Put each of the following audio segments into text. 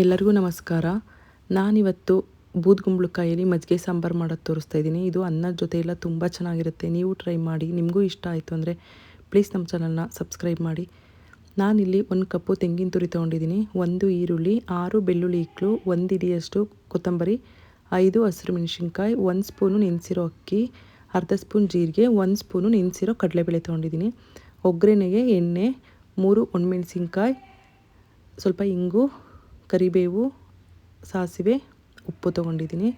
ಎಲ್ಲರಿಗೂ ನಮಸ್ಕಾರ. ನಾನಿವತ್ತು ಬೂದ್ಗುಂಬಳಕಾಯಲ್ಲಿ ಮಜ್ಜಿಗೆ ಸಾಂಬಾರು ಮಾಡೋದು ತೋರಿಸ್ತಾ ಇದ್ದೀನಿ. ಇದು ಅನ್ನದ ಜೊತೆ ಎಲ್ಲ ತುಂಬ ಚೆನ್ನಾಗಿರುತ್ತೆ. ನೀವು ಟ್ರೈ ಮಾಡಿ. ನಿಮಗೂ ಇಷ್ಟ ಆಯಿತು ಅಂದರೆ ಪ್ಲೀಸ್ ನಮ್ಮ ಚಾನಲ್ನ ಸಬ್ಸ್ಕ್ರೈಬ್ ಮಾಡಿ. ನಾನಿಲ್ಲಿ ಒಂದು ಕಪ್ಪು ತೆಂಗಿನ ತುರಿ ತೊಗೊಂಡಿದ್ದೀನಿ. ಒಂದು ಈರುಳ್ಳಿ, ಆರು ಬೆಳ್ಳುಳ್ಳಿ ಇಕ್ಕಳು ಒಂದು ಇಡಿಯಷ್ಟು ಕೊತ್ತಂಬರಿ, ಐದು ಹಸಿರು ಮೆಣಸಿನ್ಕಾಯಿ, ಒಂದು ಸ್ಪೂನು ನೆನೆಸಿರೋ ಅಕ್ಕಿ, ಅರ್ಧ ಸ್ಪೂನ್ ಜೀರಿಗೆ, ಒಂದು ಸ್ಪೂನು ನೆನೆಸಿರೋ ಕಡಲೆಬೇಳೆ ತೊಗೊಂಡಿದ್ದೀನಿ. ಒಗ್ಗರಣೆಗೆ ಎಣ್ಣೆ, ಮೂರು ಒಣಮೆಣಸಿನ್ಕಾಯಿ, ಸ್ವಲ್ಪ ಇಂಗು ಕರಿಬೇವು, ಸಾಸಿವೆ, ಉಪ್ಪು ತೊಗೊಂಡಿದ್ದೀನಿ.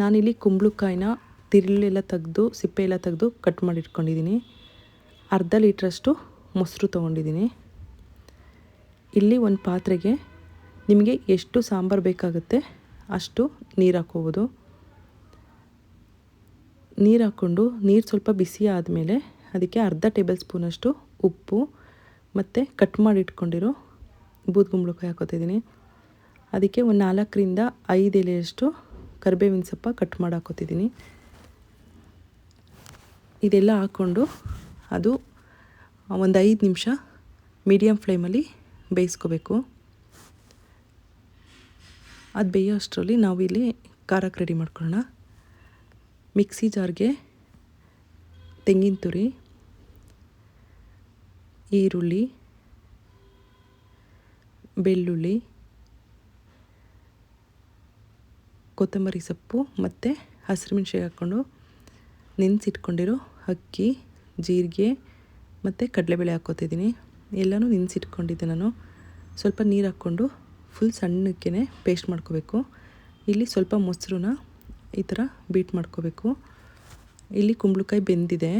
ನಾನಿಲ್ಲಿ ಕುಂಬಳಕಾಯಿನ ತಿರುಳೆಲ್ಲ ತೆಗೆದು ಸಿಪ್ಪೆ ಎಲ್ಲ ತೆಗೆದು ಕಟ್ ಮಾಡಿ ಇಟ್ಕೊಂಡಿದ್ದೀನಿ ಅರ್ಧ ಲೀಟ್ರಷ್ಟು ಮೊಸರು ತೊಗೊಂಡಿದ್ದೀನಿ. ಇಲ್ಲಿ ಒಂದು ಪಾತ್ರೆಗೆ ನಿಮಗೆ ಎಷ್ಟು ಸಾಂಬಾರು ಬೇಕಾಗುತ್ತೆ ಅಷ್ಟು ನೀರು ಹಾಕೋಬೋದು ನೀರು ಹಾಕ್ಕೊಂಡು ನೀರು ಸ್ವಲ್ಪ ಬಿಸಿ ಆದಮೇಲೆ ಅದಕ್ಕೆ ಅರ್ಧ ಟೇಬಲ್ ಸ್ಪೂನಷ್ಟು ಉಪ್ಪು ಮತ್ತು ಕಟ್ ಮಾಡಿ ಇಟ್ಕೊಂಡಿರೋ ಬೂದ್ಗುಂಬಳಕಾಯಿ ಹಾಕೋತಿದ್ದೀನಿ. ಅದಕ್ಕೆ ಒಂದು ನಾಲ್ಕರಿಂದ ಐದು ಎಲೆಯಷ್ಟು ಕರಿಬೇವಿನ ಸೊಪ್ಪ ಕಟ್ ಮಾಡಿ ಹಾಕೋತಿದ್ದೀನಿ. ಇದೆಲ್ಲ ಹಾಕ್ಕೊಂಡು ಅದು ಒಂದು ಐದು ನಿಮಿಷ ಮೀಡಿಯಮ್ ಫ್ಲೇಮಲ್ಲಿ ಬೇಯಿಸ್ಕೋಬೇಕು. ಅದು ಬೇಯೋ ಅಷ್ಟರಲ್ಲಿ ನಾವು ಇಲ್ಲಿ ಖಾರಕ್ಕೆ ರೆಡಿ ಮಾಡ್ಕೊಳ್ಳೋಣ. ಮಿಕ್ಸಿ ಜಾರ್ಗೆ ತೆಂಗಿನ ತುರಿ, ಈರುಳ್ಳಿ ಬೆಳ್ಳುಳ್ಳಿ, ಕೊತ್ತಂಬರಿ ಸೊಪ್ಪು ಮತ್ತು ಹಸಿರು ಮೆಣಸಿಗೆ ಹಾಕ್ಕೊಂಡು ನೆನೆಸಿಟ್ಕೊಂಡಿರೋ ಅಕ್ಕಿ, ಜೀರಿಗೆ ಮತ್ತು ಕಡಲೆಬೇಳೆ ಹಾಕ್ಕೋತಿದ್ದೀನಿ ಎಲ್ಲನೂ ನೆನೆಸಿಟ್ಕೊಂಡಿದ್ದೆ ನಾನು. ಸ್ವಲ್ಪ ನೀರು ಹಾಕ್ಕೊಂಡು ಫುಲ್ ಸಣ್ಣಕ್ಕೆ ಪೇಸ್ಟ್ ಮಾಡ್ಕೋಬೇಕು. ಇಲ್ಲಿ ಸ್ವಲ್ಪ ಮೊಸರನ್ನ ಈ ಥರ ಬೀಟ್ ಮಾಡ್ಕೋಬೇಕು. ಇಲ್ಲಿ ಕುಂಬಳಕಾಯಿ ಬೆಂದಿದೆ.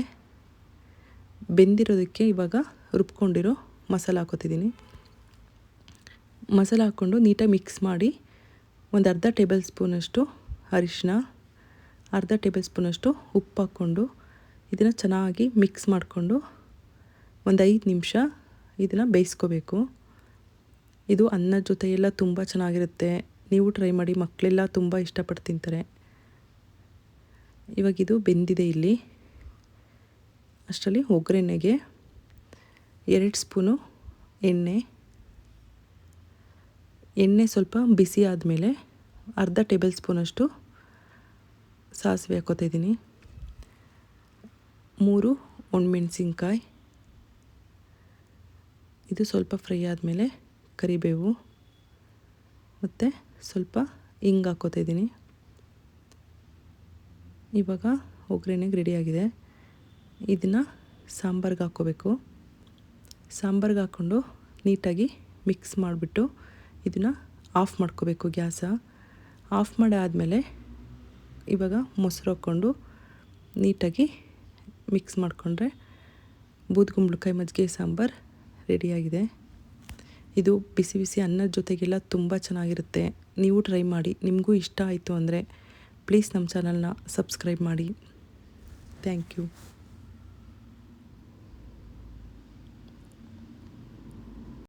ಬೆಂದಿರೋದಕ್ಕೆ ಇವಾಗ ರುಬ್ಕೊಂಡಿರೋ ಮಸಾಲ ಹಾಕೋತಿದ್ದೀನಿ ಮಸಾಲ ಹಾಕ್ಕೊಂಡು ನೀಟಾಗಿ ಮಿಕ್ಸ್ ಮಾಡಿ ಒಂದು ಅರ್ಧ ಟೇಬಲ್ ಸ್ಪೂನಷ್ಟು ಅರಿಶಿನ ಅರ್ಧ ಟೇಬಲ್ ಸ್ಪೂನಷ್ಟು ಉಪ್ಪು ಹಾಕ್ಕೊಂಡು ಇದನ್ನು ಚೆನ್ನಾಗಿ ಮಿಕ್ಸ್ ಮಾಡಿಕೊಂಡು ಒಂದು ಐದು ನಿಮಿಷ ಇದನ್ನು ಬೇಯಿಸ್ಕೋಬೇಕು. ಇದು ಅನ್ನದ ಜೊತೆ ಎಲ್ಲ ತುಂಬ ಚೆನ್ನಾಗಿರುತ್ತೆ. ನೀವು ಟ್ರೈ ಮಾಡಿ, ಮಕ್ಕಳೆಲ್ಲ ತುಂಬ ಇಷ್ಟಪಟ್ಟು ತಿಂತಾರೆ. ಇವಾಗ ಇದು ಬೆಂದಿದೆ ಇಲ್ಲಿ. ಅಷ್ಟರಲ್ಲಿ ಒಗ್ಗರಣೆಗೆ ಎರಡು ಸ್ಪೂನು ಎಣ್ಣೆ ಎಣ್ಣೆ ಸ್ವಲ್ಪ ಬಿಸಿ ಆದಮೇಲೆ ಅರ್ಧ ಟೇಬಲ್ ಸ್ಪೂನಷ್ಟು ಸಾಸಿವೆ ಹಾಕೋತಿದ್ದೀನಿ ಮೂರು ಒಣಮೆಣ್ಸಿನ್ಕಾಯಿ. ಇದು ಸ್ವಲ್ಪ ಫ್ರೈ ಆದಮೇಲೆ ಕರಿಬೇವು. ಮತ್ತು ಸ್ವಲ್ಪ ಹಿಂಗೆ ಹಾಕೋತಿದ್ದೀನಿ ಇವಾಗ ಒಗ್ಗರಣೆಗೆ ರೆಡಿಯಾಗಿದೆ ಇದನ್ನು ಸಾಂಬಾರ್ಗೆ ಹಾಕ್ಕೋಬೇಕು. ಸಾಂಬಾರ್ಗೆ ಹಾಕ್ಕೊಂಡು ನೀಟಾಗಿ ಮಿಕ್ಸ್ ಮಾಡಿಬಿಟ್ಟು ಇದನ್ನು ಆಫ್ ಮಾಡ್ಕೋಬೇಕು ಗ್ಯಾಸ. ಆಫ್ ಮಾಡಾದಮೇಲೆ ಇವಾಗ ಮೊಸರು ಹಾಕ್ಕೊಂಡು ನೀಟಾಗಿ ಮಿಕ್ಸ್ ಮಾಡಿಕೊಂಡ್ರೆ ಬೂದ್ಗುಂಬಳಕಾಯಿ ಮಜ್ಜಿಗೆ ಸಾಂಬಾರು ರೆಡಿಯಾಗಿದೆ ಇದು ಬಿಸಿ ಬಿಸಿ ಅನ್ನದ ಜೊತೆಗೆಲ್ಲ ತುಂಬ ಚೆನ್ನಾಗಿರುತ್ತೆ. ನೀವು ಟ್ರೈ ಮಾಡಿ, ನಿಮಗೂ ಇಷ್ಟ ಆಯಿತು ಅಂದರೆ ಪ್ಲೀಸ್ ನಮ್ಮ ಚಾನಲ್ನ ಸಬ್ಸ್ಕ್ರೈಬ್ ಮಾಡಿ. Thank you